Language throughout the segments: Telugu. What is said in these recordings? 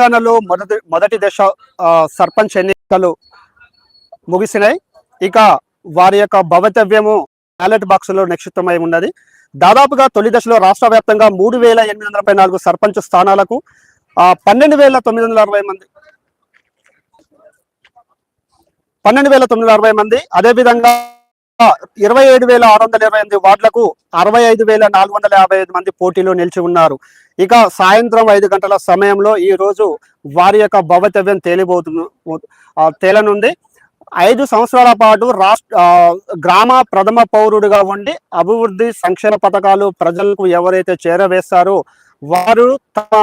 తెలంగాణలో మొదటి మొదటి దశ సర్పంచ్ ఎన్నికలు ముగిసినాయి. ఇక వారి యొక్క భవితవ్యము బ్యాలెట్ బాక్స్లో నిక్షిప్తమై ఉన్నది. దాదాపుగా తొలి దశలో రాష్ట్ర వ్యాప్తంగా మూడు వేల ఎనిమిది వందల నాలుగు సర్పంచ్ స్థానాలకు పన్నెండు వేల తొమ్మిది వందల అరవై మంది పన్నెండు వేల తొమ్మిది వందల అరవై మంది అదేవిధంగా ఇరవై ఏడు వేల ఆరు వందల ఇరవై ఎనిమిది వార్డులకు అరవై ఐదు వేల నాలుగు వందల యాభై ఐదు మంది పోటీలో నిలిచి ఉన్నారు. ఇక సాయంత్రం ఐదు గంటల సమయంలో ఈ రోజు వారి యొక్క భవితవ్యం తేలిబోతుంది తేలనుంది. ఐదు సంవత్సరాల పాటు రాష్ట్ర గ్రామ ప్రథమ పౌరుడిగా ఉండి అభివృద్ధి సంక్షేమ పథకాలు ప్రజలకు ఎవరైతే చేరవేస్తారో వారు తమ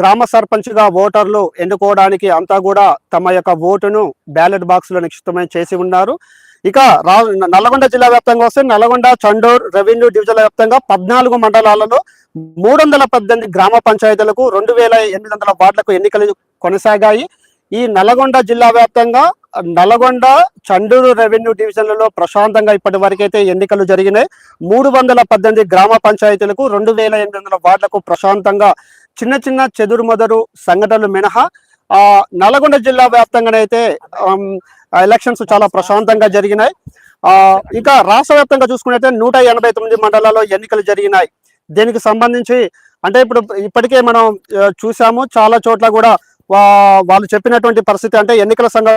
గ్రామ సర్పంచ్గా ఓటర్లు ఎన్నుకోవడానికి అంతా కూడా తమ యొక్క ఓటును బ్యాలెట్ బాక్స్లో నిక్షిప్తమై చేసి ఉన్నారు. ఇక రా నల్లగొండ జిల్లా వ్యాప్తంగా వస్తే నల్లగొండ చండూర్ రెవెన్యూ డివిజన్ వ్యాప్తంగా పద్నాలుగు మండలాలలో మూడు వందల పద్దెనిమిది గ్రామ పంచాయతీలకు రెండు వేల ఎనిమిది వందల వార్డులకు ఎన్నికలు కొనసాగాయి. ఈ నల్గొండ జిల్లా వ్యాప్తంగా నల్గొండ చండూరు రెవెన్యూ డివిజన్లలో ప్రశాంతంగా ఇప్పటి వరకైతే ఎన్నికలు జరిగినాయి. మూడు వందల పద్దెనిమిది గ్రామ పంచాయతీలకు రెండు వేల ఎనిమిది వందల వార్డులకు ప్రశాంతంగా చిన్న చిన్న చెదురుమదురు సంఘటనలు మినహా నల్గొండ జిల్లా వ్యాప్తంగానైతే అయితే ఎలక్షన్స్ చాలా ప్రశాంతంగా జరిగినాయి. ఇంకా రాష్ట్ర వ్యాప్తంగా చూసుకున్నట్టే నూట ఎనభై తొమ్మిది మండలాల్లో ఎన్నికలు జరిగినాయి. దీనికి సంబంధించి అంటే ఇప్పుడు ఇప్పటికే మనం చూసాము. చాలా చోట్ల కూడా వాళ్ళు చెప్పినటువంటి పరిస్థితి అంటే ఎన్నికల సంఘ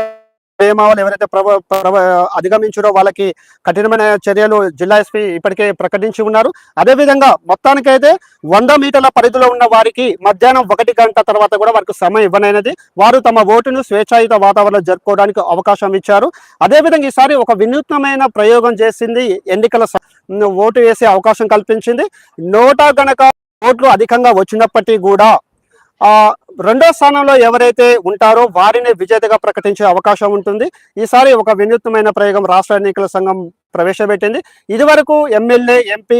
నియమావళి ఎవరైతే ప్రభ ప్రభ అధిగమించారో వాళ్ళకి కఠినమైన చర్యలు జిల్లా ఎస్పీ ఇప్పటికే ప్రకటించి ఉన్నారు. అదేవిధంగా మొత్తానికైతే వంద మీటర్ల పరిధిలో ఉన్న వారికి మధ్యాహ్నం ఒకటి గంట తర్వాత కూడా వారికి సమయం ఇవ్వనైనది. వారు తమ ఓటును స్వేచ్ఛాయుత వాతావరణంలో జరుపుకోవడానికి అవకాశం ఇచ్చారు. అదేవిధంగా ఈసారి ఒక వినూత్నమైన ప్రయోగం చేసింది ఎన్నికల స- ఓటు వేసే అవకాశం కల్పించింది. నోటా గనక ఓట్లు అధికంగా వచ్చినప్పటికీ కూడా రెండో స్థానంలో ఎవరైతే ఉంటారో వారిని విజేతగా ప్రకటించే అవకాశం ఉంటుంది. ఈసారి ఒక వినూత్నమైన ప్రయోగం రాష్ట్ర ఎన్నికల సంఘం ప్రవేశపెట్టింది. ఇదివరకు ఎమ్మెల్యే ఎంపీ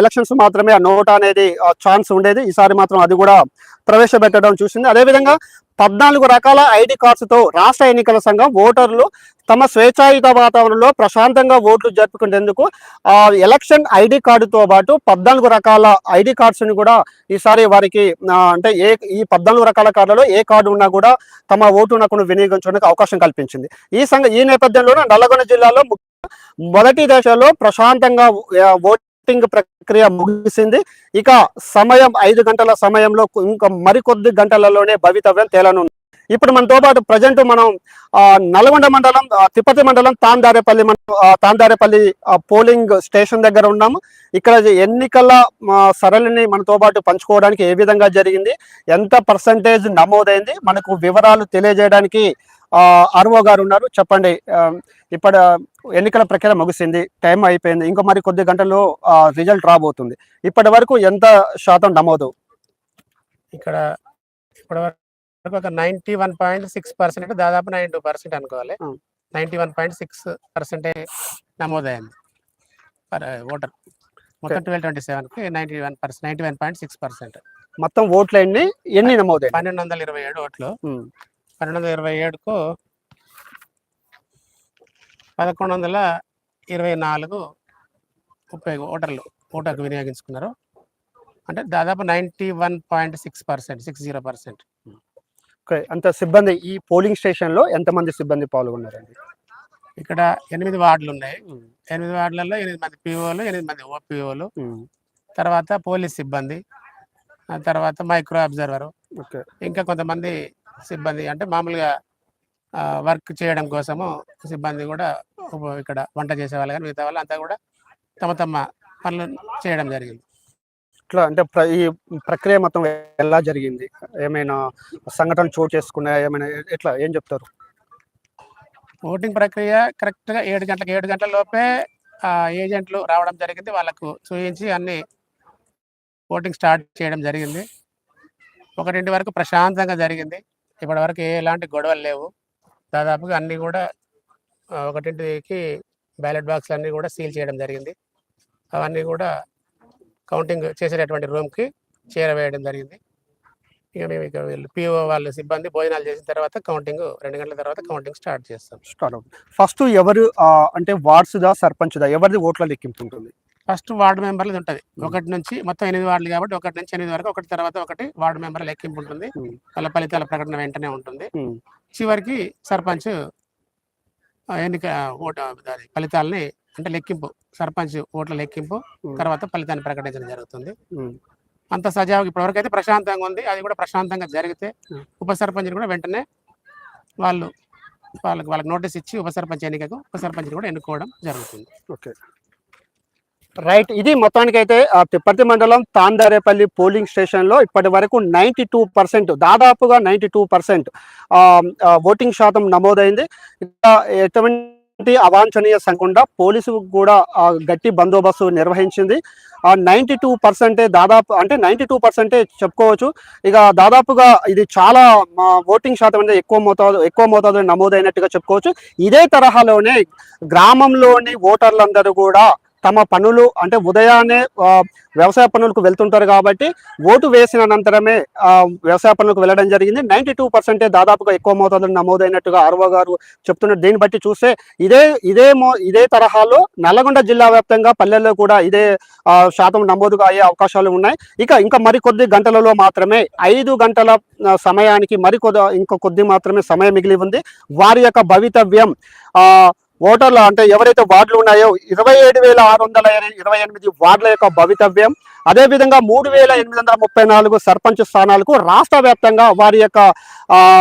ఎలక్షన్స్ మాత్రమే నోట్ అనేది ఛాన్స్ ఉండేది. ఈసారి మాత్రం అది కూడా ప్రవేశపెట్టడం చూసింది. అదేవిధంగా పద్నాలుగు రకాల ఐడి కార్డ్స్తో రాష్ట్ర ఎన్నికల సంఘం ఓటర్లు తమ స్వేచ్ఛాయుత వాతావరణంలో ప్రశాంతంగా ఓట్లు జరుపుకునేందుకు ఆ ఎలక్షన్ ఐడి కార్డుతో పాటు పద్నాలుగు రకాల ఐడి కార్డ్స్ని కూడా ఈసారి వారికి అంటే ఏ ఈ పద్నాలుగు రకాల కార్డులలో ఏ కార్డు ఉన్నా కూడా తమ ఓటు హక్కును వినియోగించడానికి అవకాశం కల్పించింది. ఈ సంఘ ఈ నేపథ్యంలోనే నల్లగొండ జిల్లాలో మొదటి దశలో ప్రశాంతంగా ఆ, ఓటింగ్ ప్రక్రియ ముగిసింది. ఇక సమయం ఐదు గంటల సమయంలో ఇంకా మరికొద్ది గంటలలోనే భవితవ్యం తేలనుంది. ఇప్పుడు మనతో పాటు ప్రజెంట్ మనం నల్గొండ మండలం తిప్పతి మండలం తాందారేపల్లి తాందారేపల్లి పోలింగ్ స్టేషన్ దగ్గర ఉన్నాము. ఇక్కడ ఎన్నికల సరళిని మనతో పాటు పంచుకోవడానికి ఏ విధంగా జరిగింది ఎంత పర్సంటేజ్ నమోదైంది మనకు వివరాలు తెలియజేయడానికి ఆర్ఓ గారు ఉన్నారు. చెప్పండి ఇప్పుడు ఎన్నికల ప్రక్రియ ముగిసింది టైం అయిపోయింది ఇంకా మరి కొద్ది గంటల్లో రిజల్ట్ రాబోతుంది. ఇప్పటి వరకు ఎంత శాతం నమోదు? ఇక్కడ ఇప్పటి వరకు ఒక ninety one point six percent దాదాపు నైన్ టూ పర్సెంట్ అనుకోవాలి. నైన్టీ వన్ పాయింట్ సిక్స్ పర్సెంటే నమోదైంది. ఓటర్. మొత్తం ట్వెల్వ్ ట్వంటీ సెవెన్కి ninety one percent ninety one point six percent. మొత్తం ఓట్లు ఎన్ని ఎన్ని నమోదైంది? పన్నెండు వందల ఇరవై ఏడు ఓట్లు. పన్నెండు వందల ఇరవై ఏడుకు పదకొండు వందల ఇరవై నాలుగు ముప్పై ఓటర్లు ఓటర్కు వినియోగించుకున్నారు. అంటే దాదాపు ninety one point six percent six zero percent. Okay అంత సిబ్బంది ఈ పోలింగ్ స్టేషన్లో ఎంతమంది సిబ్బంది పాల్గొన్నారండి? ఇక్కడ ఎనిమిది వార్డులు ఉన్నాయి ఎనిమిది వార్డులలో ఎనిమిది మంది పిఓలు ఎనిమిది మంది ఓపీఓలు. తర్వాత పోలీస్ సిబ్బంది ఆ తర్వాత మైక్రో అబ్జర్వరు. ఓకే. ఇంకా కొంతమంది సిబ్బంది అంటే మామూలుగా వర్క్ చేయడం కోసము సిబ్బంది కూడా ఇక్కడ వంట చేసే వాళ్ళు కానీ మిగతా వాళ్ళు అంతా కూడా తమ తమ పనులు చేయడం జరిగింది. ఇట్లా అంటే ఈ ప్రక్రియ మొత్తం ఎలా జరిగింది? ఏమైనా సంఘటనలు చోటు చేసుకున్నాయా? ఏమైనా ఎట్లా? ఏం చెప్తారు? ఓటింగ్ ప్రక్రియ కరెక్ట్గా ఏడు గంటలకు ఏడు గంటల లోపే ఏజెంట్లు రావడం జరిగింది. వాళ్ళకు చూపించి అన్ని ఓటింగ్ స్టార్ట్ చేయడం జరిగింది. ఒకటింటి వరకు ప్రశాంతంగా జరిగింది. ఇప్పటివరకు ఎలాంటి గొడవలు లేవు. దాదాపుగా అన్నీ కూడా ఒకటింటికి బ్యాలెట్ బాక్స్ అన్నీ కూడా సీల్ చేయడం జరిగింది. అవన్నీ కూడా కౌంటింగ్ చేసేటటువంటి రూమ్కి చేరవేయడం జరిగింది. ఇక మేము ఇక వీళ్ళు పిఓ వాళ్ళ సిబ్బంది భోజనాలు చేసిన తర్వాత కౌంటింగ్ రెండు గంటల తర్వాత కౌంటింగ్ స్టార్ట్ చేస్తాం. స్టార్ట్ అవుతుంది. ఫస్ట్ ఎవరు అంటే వార్డ్స్ దా సర్పంచ్ దా ఎవరిది ఓట్ల లెక్కింపు ఉంటుంది? ఫస్ట్ వార్డు మెంబర్లు ఉంటుంది ఒకటి నుంచి మొత్తం ఎనిమిది వార్డులు కాబట్టి ఒకటి నుంచి ఎనిమిది వరకు ఒకటి తర్వాత ఒకటి వార్డు మెంబర్ లెక్కింపు ఉంటుంది. వాళ్ళ ఫలితాల ప్రకటన వెంటనే ఉంటుంది. చివరికి సర్పంచ్ ఎన్నిక ఓటు అది ఫలితాలని అంటే లెక్కింపు సర్పంచ్ ఓట్ల లెక్కింపు. తర్వాత ఫలితాన్ని ప్రకటించడం జరుగుతుంది. అంత సజావుగా ఇప్పటివరకు అయితే ప్రశాంతంగా ఉంది అది కూడా ప్రశాంతంగా జరిగితే. ఉప సర్పంచ్ కూడా వెంటనే వాళ్ళు వాళ్ళకి వాళ్ళకి నోటీస్ ఇచ్చి ఉప సర్పంచ్ ఎన్నికకు ఉప సర్పంచ్ కూడా ఎన్నుకోవడం జరుగుతుంది ఓకే రైట్ ఇది మొత్తానికైతే అయితే తిప్పర్తి మండలం తాందారేపల్లి పోలింగ్ స్టేషన్లో ఇప్పటి వరకు నైన్టీ టూ పర్సెంట్ దాదాపుగా నైన్టీ టూ పర్సెంట్ ఓటింగ్ శాతం నమోదైంది. ఎటువంటి అవాంఛనీయ సంకుండా పోలీసు కూడా గట్టి బందోబస్తు నిర్వహించింది. నైంటీ టూ పర్సెంటే దాదాపు అంటే నైంటీ టూ పర్సెంటే చెప్పుకోవచ్చు. ఇక దాదాపుగా ఇది చాలా ఓటింగ్ శాతం అనేది ఎక్కువ మోతాదు ఎక్కువ మోతాదు నమోదైనట్టుగా చెప్పుకోవచ్చు. ఇదే తరహాలోనే గ్రామంలోని ఓటర్లందరూ కూడా తమ పనులు అంటే ఉదయాన్నే వ్యవసాయ పనులకు వెళ్తుంటారు కాబట్టి ఓటు వేసిన అనంతరమే వ్యవసాయ పనులకు వెళ్ళడం జరిగింది. నైంటీ టూ పర్సెంటే దాదాపుగా ఎక్కువ మోతాదులో నమోదైనట్టుగా ఆర్వో గారు చెప్తున్నారు దీన్ని బట్టి చూస్తే ఇదే ఇదే మో ఇదే తరహాలో నల్లగొండ జిల్లా వ్యాప్తంగా పల్లెల్లో కూడా ఇదే శాతం నమోదుగా అయ్యే అవకాశాలు ఉన్నాయి. ఇక ఇంకా మరికొద్ది గంటలలో మాత్రమే ఐదు గంటల సమయానికి మరికొద్ది ఇంకా కొద్ది మాత్రమే సమయం మిగిలి ఉంది. వారి యొక్క భవితవ్యం ఓటర్లు అంటే ఎవరైతే వార్డులు ఉన్నాయో ఇరవై ఏడు వేల ఆరు వందల ఇరవై ఎనిమిది వార్డుల యొక్క భవితవ్యం అదేవిధంగా మూడు వేల ఎనిమిది వందల ముప్పై నాలుగు సర్పంచ్ స్థానాలకు రాష్ట్ర వ్యాప్తంగా వారి యొక్క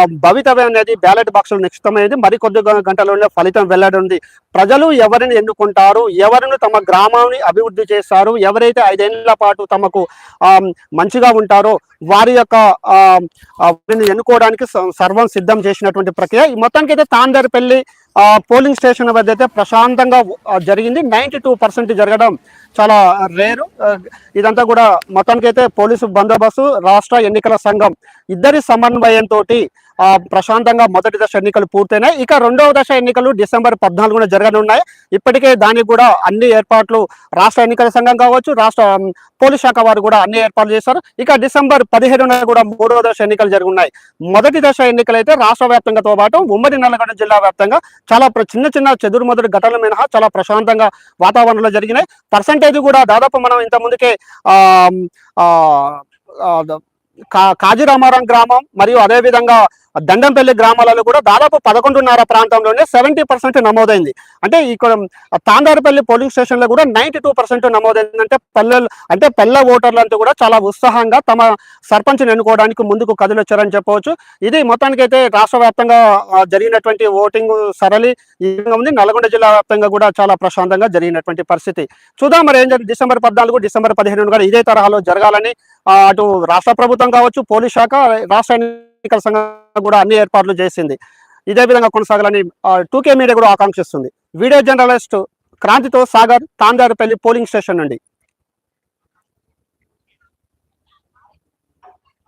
భవితవ్యం అనేది బ్యాలెట్ బాక్సులు నిక్షితమైనది మరికొద్ది గ- ఫలితం వెల్లడుంది. ప్రజలు ఎవరిని ఎన్నుకుంటారు? ఎవరిని తమ గ్రామాన్ని అభివృద్ధి చేస్తారు? ఎవరైతే ఐదేళ్ళ పాటు తమకు మంచిగా ఉంటారో వారి యొక్క వారిని ఎన్నుకోవడానికి స- సర్వం సిద్ధం చేసినటువంటి ప్రక్రియ. ఈ మొత్తానికి అయితే తాందరిపల్లి పోలింగ్ స్టేషన్ వద్ద అయితే ప్రశాంతంగా జరిగింది. నైంటీ టూ పర్సెంట్ జరగడం చాలా రేరు. ఇదంతా కూడా మొత్తానికైతే పోలీసు బందోబస్తు రాష్ట్ర ఎన్నికల సంఘం. ఇద్దరి సమన్వయంతో ప్రశాంతంగా మొదటి దశ ఎన్నికలు పూర్తయినాయి. ఇక రెండవ దశ ఎన్నికలు డిసెంబర్ పద్నాలుగున జరగనున్నాయి. ఇప్పటికే దానికి కూడా అన్ని ఏర్పాట్లు రాష్ట్ర ఎన్నికల సంఘం కావచ్చు రాష్ట్ర పోలీస్ శాఖ వారు కూడా అన్ని ఏర్పాట్లు చేశారు. ఇక డిసెంబర్ పదిహేడున కూడా మూడవ దశ ఎన్నికలు జరుగున్నాయి మొదటి దశ ఎన్నికలైతే రాష్ట్ర వ్యాప్తంగాతో పాటు ఉమ్మడి నల్లగొండ జిల్లా వ్యాప్తంగా చాలా చిన్న చిన్న చిన్న మొదటి ఘటనలు మినహా చాలా ప్రశాంతంగా వాతావరణంలో జరిగినాయి. పర్సంటేజ్ కూడా దాదాపు మనం ఇంత ముందుకే ఆ, కా- కాజిరామారం గ్రామం మరియు అదే విధంగా దండంపల్లి గ్రామాలలో కూడా దాదాపు పదకొండున్నర ప్రాంతంలోనే సెవెంటీ పర్సెంట్ నమోదైంది. అంటే ఇక్కడ తాందారపల్లి పోలింగ్ స్టేషన్లో కూడా నైంటీ టూ పర్సెంట్ నమోదైంది అంటే పల్లెలు అంటే పల్లె ఓటర్లంతా కూడా చాలా ఉత్సాహంగా తమ సర్పంచ్ని ఎన్నుకోవడానికి ముందుకు కదిలొచ్చారని చెప్పవచ్చు. ఇది మొత్తానికైతే రాష్ట్ర వ్యాప్తంగా జరిగినటువంటి ఓటింగ్ సరళి ఉంది. నల్గొండ జిల్లా వ్యాప్తంగా కూడా చాలా ప్రశాంతంగా జరిగినటువంటి పరిస్థితి. చూద్దాం మరి ఏం జరిగింది డిసెంబర్ పద్నాలుగు డిసెంబర్ పదిహేను కూడా ఇదే తరహాలో జరగాలని అటు రాష్ట్ర ప్రభుత్వం కావచ్చు పోలీస్ శాఖ రాష్ట్ర ఎన్నికల సంఘం కూడా అన్ని ఏర్పాట్లు చేసింది. ఇదే విధంగా కొనసాగాలని టూకే మీడియా కూడా ఆకాంక్షిస్తుంది. వీడియో జర్నలిస్ట్ క్రాంతితో సాగర్ తాందారుపల్లి పోలింగ్ స్టేషన్ నుండి.